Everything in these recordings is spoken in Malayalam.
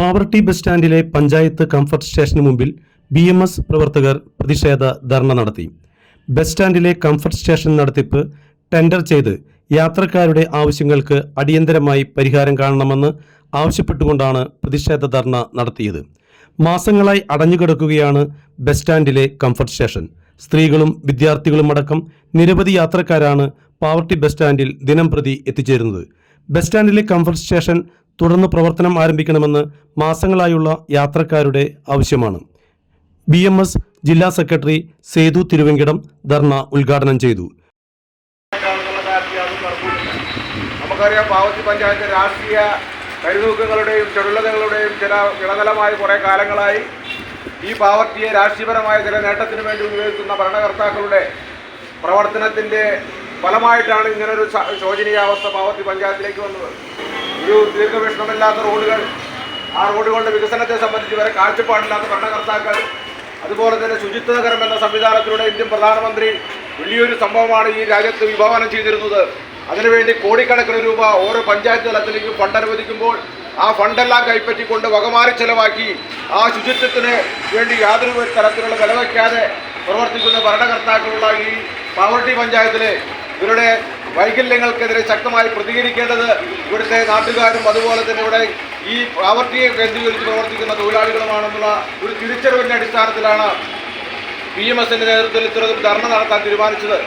പാവർട്ടി ബസ് സ്റ്റാൻഡിലെ പഞ്ചായത്ത് കംഫർട്ട് സ്റ്റേഷന് മുമ്പിൽ ബി എം എസ് പ്രവർത്തകർ പ്രതിഷേധ ധർണ നടത്തി. ബസ് സ്റ്റാൻഡിലെ കംഫർട്ട് സ്റ്റേഷൻ നടത്തിപ്പ് ടെൻഡർ ചെയ്ത് യാത്രക്കാരുടെ ആവശ്യങ്ങൾക്ക് അടിയന്തരമായി പരിഹാരം കാണണമെന്ന് ആവശ്യപ്പെട്ടുകൊണ്ടാണ് പ്രതിഷേധ ധർണ നടത്തിയത്. മാസങ്ങളായി അടഞ്ഞുകിടക്കുകയാണ് ബസ് സ്റ്റാൻഡിലെ കംഫർട്ട് സ്റ്റേഷൻ. സ്ത്രീകളും വിദ്യാർത്ഥികളും അടക്കം നിരവധി യാത്രക്കാരാണ് പാവർട്ടി ബസ് സ്റ്റാൻഡിൽ ദിനം പ്രതി എത്തിച്ചേരുന്നത്. ബസ് സ്റ്റാൻഡിലെ കംഫർട്ട് സ്റ്റേഷൻ തുടർന്ന് പ്രവർത്തനം ആരംഭിക്കണമെന്ന് മാസങ്ങളായുള്ള യാത്രക്കാരുടെ ആവശ്യമാണ്. ബി എം എസ് ജില്ലാ സെക്രട്ടറി സേതു തിരുവെങ്കിടം ധർണ ഉദ്ഘാടനം ചെയ്തു. നമുക്കറിയാം പാവത്തി പഞ്ചായത്ത് രാഷ്ട്രീയ കരുതൂക്കങ്ങളുടെയും ചെടുള്ളതകളുടെയും ചില ഇളകലമായ കുറേ കാലങ്ങളായി ഈ പാവർട്ടിയെ രാഷ്ട്രീയപരമായ ചില നേട്ടത്തിന് വേണ്ടി ഉപയോഗിക്കുന്ന ഭരണകർത്താക്കളുടെ പ്രവർത്തനത്തിന്റെ ഫലമായിട്ടാണ് ഇങ്ങനൊരു ശോചനീയാവസ്ഥ പാവർട്ടി പഞ്ചായത്തിലേക്ക് വന്നത്. ദീർഘവീക്ഷണമില്ലാത്ത റോഡുകൾ. ആ റോഡുകളുടെ വികസനത്തെ സംബന്ധിച്ച് വരെ കാഴ്ചപ്പാടില്ലാത്ത ഭരണകർത്താക്കൾ. അതുപോലെ തന്നെ ശുചിത്വകരം എന്ന സംവിധാനത്തിലൂടെ ഇന്ത്യൻ പ്രധാനമന്ത്രി വലിയൊരു സംഭവമാണ് ഈ രാജ്യത്ത് വിഭാവനം ചെയ്തിരുന്നത്. അതിനുവേണ്ടി കോടിക്കണക്കിന് രൂപ ഓരോ പഞ്ചായത്ത് തലത്തിലേക്കും ഫണ്ട് അനുവദിക്കുമ്പോൾ ആ ഫണ്ടെല്ലാം കൈപ്പറ്റിക്കൊണ്ട് വകമാറി ചെലവാക്കി ആ ശുചിത്വത്തിന് വേണ്ടി യാതൊരു തരത്തിലുള്ള വില വയ്ക്കാതെ പ്രവർത്തിക്കുന്ന ഭരണകർത്താക്കളുള്ള ഈ പാവർട്ടി പഞ്ചായത്തിലെ ഇവരുടെ വൈകല്യങ്ങൾക്കെതിരെ ശക്തമായി പ്രതികരിക്കേണ്ടത് ഇവിടുത്തെ നാട്ടുകാരും അതുപോലെ തന്നെ ഇവിടെ ഈ പ്രാവർത്തിയെ കേന്ദ്രീകരിച്ച് പ്രവർത്തിക്കുന്ന തൊഴിലാളികളുമാണെന്നുള്ള ഒരു തിരിച്ചറിവിന്റെ അടിസ്ഥാനത്തിലാണ് പി എം എസിന്റെ നേതൃത്വത്തിൽ ഇത്തരത്തിൽ ധർണ നടത്താൻ തീരുമാനിച്ചത്.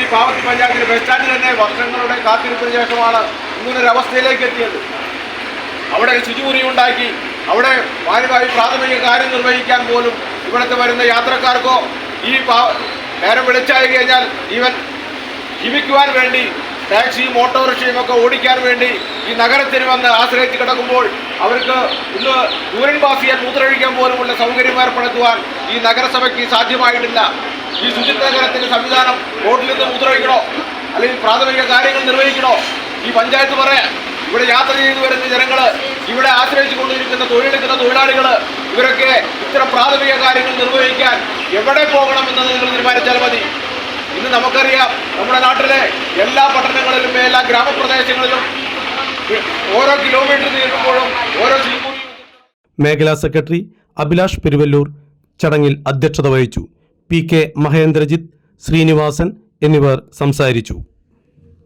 ഈ പാവത്തി പഞ്ചായത്തിലെ ബസ് സ്റ്റാൻഡിൽ തന്നെ വർഷങ്ങളുടെ കാത്തിരിപ്പിന് ശേഷമാണ് ഇങ്ങനൊരവസ്ഥയിലേക്ക് എത്തിയത്. അവിടെ ശുചിമുറി ഉണ്ടാക്കി അവിടെ മാന്യമായി പ്രാഥമിക കാര്യം നിർവഹിക്കാൻ പോലും ഇവിടുത്തെ വരുന്ന യാത്രക്കാർക്കോ ഈ നേരം വിളിച്ചായി കഴിഞ്ഞാൽ ഈവൻ ജീവിക്കുവാൻ വേണ്ടി ടാക്സിയും ഓട്ടോറിക്ഷയും ഒക്കെ ഓടിക്കാൻ വേണ്ടി ഈ നഗരത്തിന് വന്ന് ആശ്രയിച്ച് കിടക്കുമ്പോൾ അവർക്ക് ഇന്ന് യൂറിൻ പാസ് ചെയ്യാൻ മൂത്രമൊഴിക്കാൻ പോലുമുള്ള സൗകര്യം ഏർപ്പെടുത്തുവാൻ ഈ നഗരസഭയ്ക്ക് സാധ്യമായിട്ടില്ല. ഈ ശുചിത്വ നഗരത്തിന്റെ സംവിധാനം റോഡിൽ നിന്ന് മൂത്രമൊഴിക്കണോ? അല്ലെങ്കിൽ പ്രാഥമിക കാര്യങ്ങൾ നിർവഹിക്കണോ? ഈ പഞ്ചായത്ത് പറയാൻ ഇവിടെ യാത്ര ചെയ്തു വരുന്ന ജനങ്ങൾ ഇവിടെ ആശ്രയിച്ചു കൊണ്ടിരിക്കുന്ന തൊഴിലെടുക്കുന്ന തൊഴിലാളികൾ ഇവരൊക്കെ ഇത്തരം പ്രാഥമിക കാര്യങ്ങൾ നിർവഹിക്കാൻ എവിടെ പോകണമെന്നത് നിങ്ങൾ തീരുമാനിച്ചാൽ മതി. ഇന്ന് നമുക്കറിയാം നമ്മുടെ നാട്ടിലെ എല്ലാ പട്ടണങ്ങളിലും എല്ലാ ഗ്രാമപ്രദേശങ്ങളിലും ഓരോ കിലോമീറ്റർ നീങ്ങുമ്പോഴും ഓരോ മേഖലാ സെക്രട്ടറി അഭിലാഷ് പെരുവല്ലൂർ ചടങ്ങിൽ അധ്യക്ഷത വഹിച്ചു. പി കെ മഹേന്ദ്രജിത്ത് ശ്രീനിവാസൻ എന്നിവർ സംസാരിച്ചു.